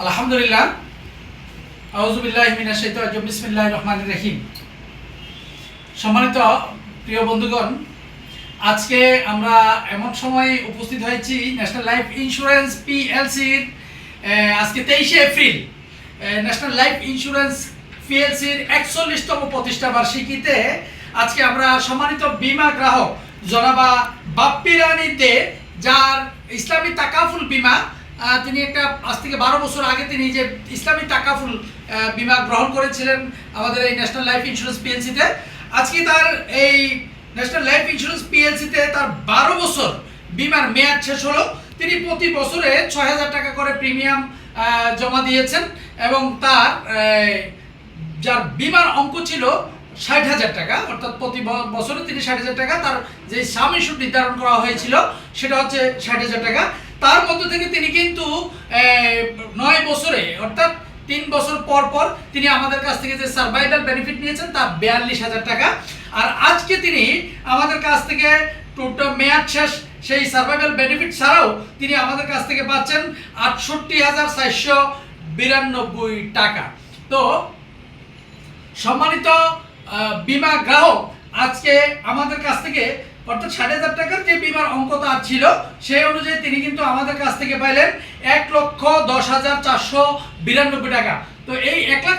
আলহামদুলিল্লাহ। বিসমিল্লাহ রহমান রহিম। সম্মানিত প্রিয় বন্ধুগণ, আজকে আমরা এমন সময় উপস্থিত হয়েছি ন্যাশনাল লাইফ ইন্স্যুরেন্স পিএলসির আজকে তেইশে এপ্রিল। ন্যাশনাল লাইফ ইন্স্যুরেন্স পিএলসির একচল্লিশতম প্রতিষ্ঠা বার্ষিকীতে আজকে আমরা সম্মানিত বীমা গ্রাহক জনাবা বাপ্পি রানী দে, যার ইসলামী তাকাফুল বীমা তিনি একটা, আজ থেকে বারো বছর আগে তিনি যে ইসলামী টাকাফুল বীমা গ্রহণ করেছিলেন আমাদের এই ন্যাশনাল লাইফ ইন্স্যুরেন্স পিএলসিতে আজকে তার এই ন্যাশনাল লাইফ ইন্স্যুরেন্স পিএলসিতে তার বারো বছর বীমার মেয়াদ শেষ হলো। তিনি প্রতি বছরে ছয় হাজার টাকা করে প্রিমিয়াম জমা দিয়েছেন এবং তার যার বিমার অঙ্ক ছিল ষাট হাজার টাকা, অর্থাৎ প্রতি বছরে তিনি ষাট হাজার টাকা, তার যে সাম ইস্যু নির্ধারণ করা হয়েছিল সেটা হচ্ছে ষাট হাজার টাকা। তার মধ্য থেকে তিনি কিন্তু নয় বছরে, অর্থাৎ তিন বছর পর পর তিনি আমাদের কাছ থেকে যে সার্ভাইভাল বেনিফিট নিয়েছেন তা বিয়াল্লিশ হাজার টাকা। আর আজকে তিনি আমাদের কাছ থেকে টোটাল মেয়াদ শেষ, সেই সার্ভাইভাল বেনিফিট ছাড়াও তিনি আমাদের কাছ থেকে পাচ্ছেন আটষট্টি হাজার চারশো বিরানব্বই টাকা। তো সম্মানিত বীমা গ্রাহক, আজকে আমাদের কাছ থেকে অর্থাৎ ষাট হাজার টাকার যে বিমার অঙ্ক তার ছিল সেই অনুযায়ী তিনি কিন্তু আমাদের কাছ থেকে পাইলেন এক লক্ষ দশ হাজার চারশো বিরানব্বই টাকা। তো এই এক লাখ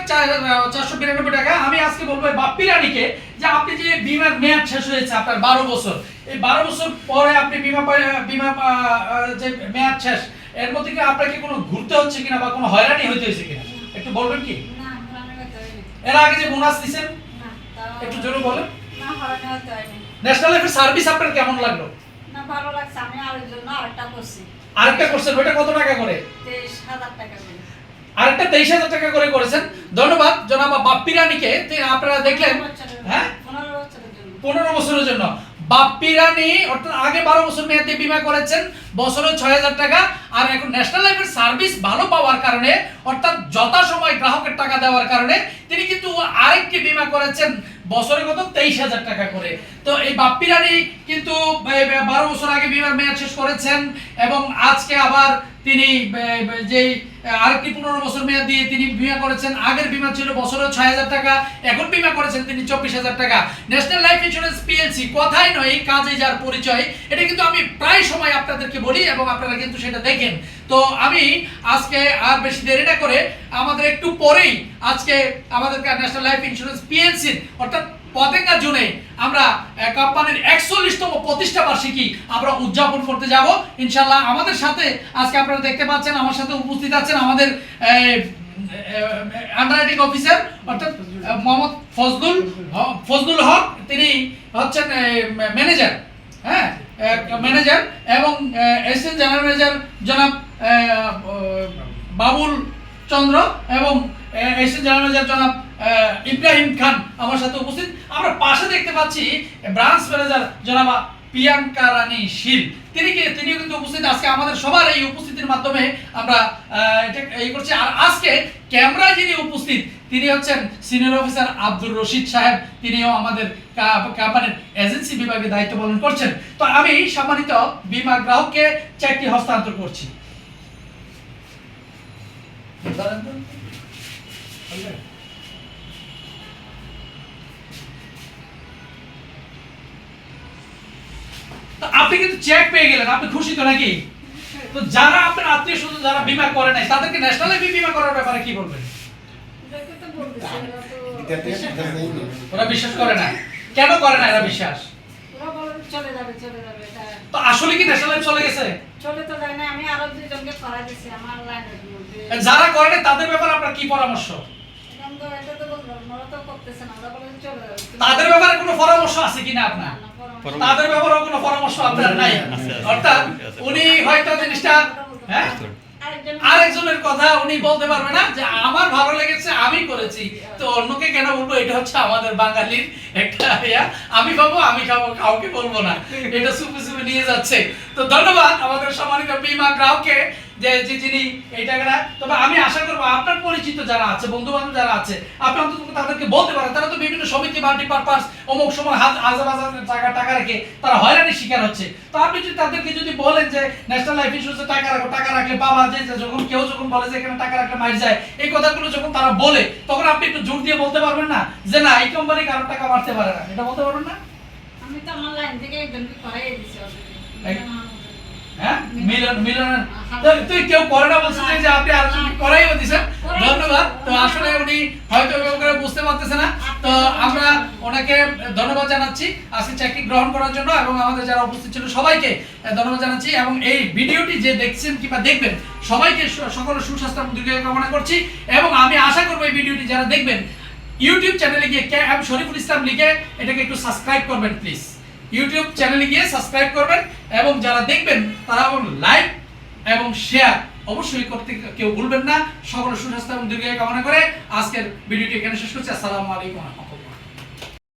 চারশো বিরানব্বই টাকা আমি আজকে বলব বাপ্পি রানীকে যে আপনি যে বিমার মেয়াদ শেষ হয়েছে আপনার বারো বছর এই বারো বছর পরে আপনি বিমা বিমা যে মেয়াদ শেষ এর মধ্যে কি আপনাকে কোনো ঘুরতে হচ্ছে কিনা বা কোনো হয়রানি হইতে হয়েছে কিনা? একটু বলবেন কি? এর আগে যে বোনাস দিছেন? না তাও- একটু জোরে বলেন। না হরানি হতে হয়নি। ন্যাশনাল লাইফের সার্ভিস আপনার কেমন লাগল? না ভালো লাগছে। আমি আরেক জন্য আরেকটা করছি। আরেকটা করছেন ওইটা কত টাকা করে? তেইশ হাজার টাকা করে। আরেকটা তেইশ হাজার টাকা করে করেছেন। ধন্যবাদ জনাবা বাপ্পি রানীকে। আপনারা দেখলেন হ্যাঁ? পনেরো বছরের জন্য। পনেরো বছরের জন্য। বাপ্পি রানী অর্থাৎ আগে বারো বছর মেয়াদি বিমা করেছেন বছরে ছয় হাজার টাকা। আর এখন ন্যাশনাল লাইফের সার্ভিস ভালো পাওয়ার কারণে অর্থাৎ যথাসময় গ্রাহকের টাকা দেওয়ার কারণে তিনি কিন্তু আরেকটি বিমা করেছেন। বছরে কত? তেইশ হাজার টাকা করে। তো এই বাপ্পি রানী কিন্তু বারো বছর আগে বিমার মেয়াদ শেষ করেছেন এবং আজকে আবার তিনি যেই আরেকটি পনেরো বছর মেয়াদ দিয়ে তিনি বিমা করেছেন, আগের বিমা ছিল বছরে ছয় হাজার টাকা, এখন বিমা করেছেন তিনি চব্বিশ হাজার টাকা। ন্যাশনাল লাইফ ইন্স্যুরেন্স পিএলসি কথাই নয় কাজে যার পরিচয়, এটা কিন্তু আমি প্রায় সময় আপনাদেরকে বলি এবং আপনারা কিন্তু সেটা দেখেন। তো আমি আজকে আর বেশি দেরি না করে আমাদের একটু পরেই আজকে আমাদের ন্যাশনাল লাইফ ইন্স্যুরেন্স পিএলসির অর্থাৎ পতেঙ্গা জুনে আমরা কোম্পানির একচল্লিশতম প্রতিষ্ঠা বার্ষিকী আমরা উদযাপন করতে যাব। ইনশাল্লাহ আমাদের সাথে আজকে আপনারা দেখতে পাচ্ছেন, আমার সাথে উপস্থিত আছেন আমাদের আন্ডাররাইটিং অফিসার অর্থাৎ মোহাম্মদ ফজলুল ফজলুল হক, তিনি হচ্ছেন ম্যানেজার হ্যাঁ ম্যানেজার এবং এসিস্ট্যান্ট জেনারেল ম্যানেজার জনাব বাবুল চন্দ্র এবং এসিস্ট্যান্ট জেনারেল ম্যানেজার জনাব ইব্রাহিম খান আমার সাথে উপস্থিত। আমরা পাশে দেখতে পাচ্ছি ব্রাঞ্চ ম্যানেজার জনাবা প্রিয়াঙ্কা রানী শীল। তিনি কি? তিনি কিন্তু উপস্থিত। আজকে আমাদের সবার এই উপস্থিতির মাধ্যমে আমরা এটা এই করছি। আর আজকে ক্যামেরায় যিনি উপস্থিত, তিনি হচ্ছেন সিনিয়র অফিসার আব্দুর রশিদ সাহেব। তিনিও আমাদের কোম্পানির এজেন্সি বিভাগে দায়িত্ব পালন করছেন। তো আমি সম্মানিত বিমা গ্রাহককে চেকটি হস্তান্তর করছি। তো। আপনি কিন্তু চেক পেয়ে গেলেন আপনি খুশি তো নাকি? তো যারা আপনার আত্মীয় স্বজন যারা বিমা করে নাই তাদেরকে ন্যাশনাল লাইফ বিমা করার ব্যাপারে কি বলবেন? ওরা বিশ্বাস নেই। না। ওরা বিশ্বাস করে না। কেন করে না এরা বিশ্বাস? চলে যাবে চলে যাবে তো আসলে কি ন্যাশনাল লাইফ চলে গেছে? চলে তো যায় না আমি আরও দুজনকে করাই দিছি আমার লাইনের মধ্যে। যারা করে নাই তাদের ব্যাপারে আপনার কি পরামর্শ? এখন তো এটা তো বললাম ওরা তো করতেছে না ওরা বলে চলে যাবে। তাদের ব্যাপারে কোনো পরামর্শ আছে কিনা আপনার? তাদের ব্যাপারেও কোনো পরামর্শ আপনার নাই। অর্থাৎ উনি হয়তো জিনিসটা হ্যাঁ? আরেকজনের কথা উনি বলতে পারবে না যে আমার ভালো লেগেছে আমি করেছি। তো অন্যকে কেন বলব? এটা হচ্ছে আমাদের বাঙালির একটা ইয়া। আমি পাবো আমি খাব কাউকে বলব না। এটা সুপে সুপে নিয়ে যাচ্ছে। তো ধন্যবাদ আমাদের সম্মানিত বিমা গ্রাহককে। যে যিনি এই টাকাটা তবে আমি আশা করব আপনার পরিচিত যারা আছে বন্ধু বান্ধব যারা আছে আপনি অন্তত তাদেরকে বলতে পারেন। তারা তো বিভিন্ন সমিতি মাল্টি পারপাস অমুক সময় হাজ- হাজার হাজার টাকা টাকা রেখে তারা হয়রানির শিকার হচ্ছে। তো আপনি যদি তাদেরকে যদি বলেন যে ন্যাশনাল লাইফ ইন্স্যুরেন্সে টাকা রাখো টাকা রাখলে বাবা যে যখন কেউ যখন বলে যে এখানে টাকা রাখলে মার যায় এই কথাগুলো যখন তারা বলে তখন আপনি একটু জোর দিয়ে বলতে পারবেন না? যে না এই কোম্পানি কারও টাকা মারতে পারে না। এটা বলতে পারবেন না? আমি তো আমার লাইন থেকে একজনকে করাই দিছি মিলন মিলন। তো- তুই কেউ করে না বলছিস যে আপনি আলোচনা করাইও দিছেন ধন্যবাদ। তো আসলে উনি হয়তো করে বুঝতে পারতেছে না। তো আমরা ওনাকে ধন্যবাদ জানাচ্ছি আজকে চাকরি গ্রহণ করার জন্য এবং আমাদের যারা উপস্থিত ছিল সবাইকে ধন্যবাদ জানাচ্ছি এবং এই ভিডিওটি যে দেখছেন কিংবা দেখবেন সবাইকে সকল সুস্বাস্থ্য এবং দীর্ঘায়ু কামনা করছি এবং আমি আশা করব এই ভিডিওটি যারা দেখবেন ইউটিউব চ্যানেলে গিয়ে কে এম শরীফুল ইসলাম লিখে এটাকে একটু সাবস্ক্রাইব করবেন প্লিজ ইউটিউব চ্যানেলে গিয়ে সাবস্ক্রাইব করবেন এবং যারা দেখবেন তারা লাইক এবং শেয়ার অবশ্যই করতে কেউ ভুলবেন না। সকল সুস্বাস্থ্য এবং দীর্ঘায়ু কামনা করে আজকের ভিডিওটি এখানে শেষ করছি। আসসালামু আলাইকুম